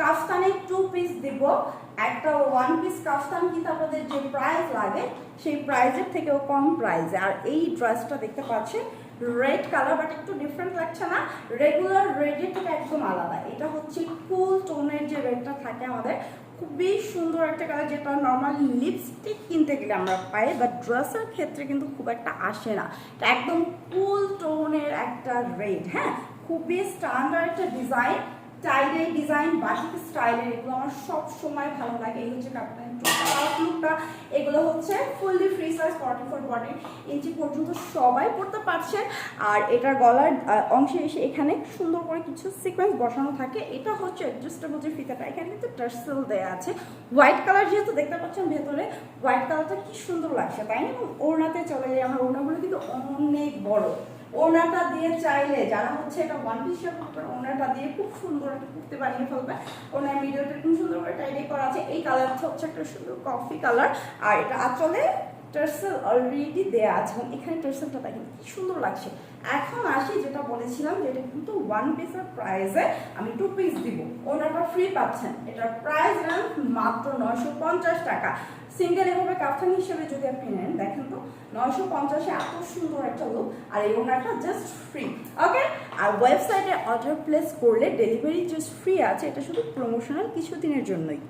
কাফতানে two piece দিব। একটা one piece কাফতান কিন্তু আপনাদের যে প্রাইস লাগে, সেই প্রাইজের থেকেও কম প্রাইসে আর এই ড্রেসটা দেখতে পাচ্ছেন রেড কালার বাট একটু ডিফারেন্ট লাগছে না। রেগুলার রেডের থেকে একদম আলাদা। এটা হচ্ছে কুল টোনের যে রেডটা থাকে আমাদের, খুবই সুন্দর একটা কালার যেটা নর্মাল লিপস্টিক কিনতে গেলে আমরা পাই বাট ড্রেসের ক্ষেত্রে কিন্তু খুব একটা আসে না। একদম কুল টোনের একটা রেড হ্যাঁ? খুবই স্ট্যান্ডার্ড একটা ডিজাইন টাইডের ডিজাইন বাটিক স্টাইলের এগুলো আমার সব সময় ভালো লাগে। এই হচ্ছে কাপড়ের লুকটা এগুলো হচ্ছে fully free size forty four body inch পর্যন্ত সবাই পড়তে পারছেন, আর এটার গলার অংশে এসে এখানে সুন্দর করে কিছু সিকোয়েন্স বসানো থাকে। এটা হচ্ছে অ্যাডজাস্টেবল যে ফিতাটা, এখানে কিন্তু টার্সেল দেওয়া আছে। হোয়াইট কালার যেহেতু দেখতে পাচ্ছেন ভেতরে হোয়াইট কালারটা কি সুন্দর লাগছে, তাই না? ওড়নাতে চলে যায়। আমার ওড়নাগুলো কিন্তু অনেক বড়। ওড়নাটা দিয়ে চাইলে, যারা হচ্ছে এটা ওয়ান পিস ওড়নাটা দিয়ে খুব সুন্দর একটা কুর্তি বানিয়ে ফেলবে। ওনার ভিডিওটা খুব সুন্দর করে টাইডে করা আছে। এই কালারটা হচ্ছে একটা সুন্দর কফি কালার আর এটা আঁচলে টার্সেল অলরেডি দেয়া আছে। এবং এখানে টার্সেলটা দেখেন কি সুন্দর লাগছে। এখন আসি যেটা বলেছিলাম যে এটা কিন্তু ওয়ান পিসের প্রাইসে আমি টু পিস দিব। ওনারটা ফ্রি পাচ্ছেন। এটার প্রাইস মাত্র নয়শো পঞ্চাশ টাকা। সিঙ্গেল এভাবে কাফতান হিসেবে যদি আপনি নেন, দেখেন তো, নয়শো পঞ্চাশে এত সুন্দর একটা লুক আর এই ওনারটা জাস্ট ফ্রি ওকে আর ওয়েবসাইটে অর্ডার প্লেস করলে ডেলিভারি জাস্ট ফ্রি আছে, এটা শুধু প্রমোশনাল কিছু দিনের জন্যই।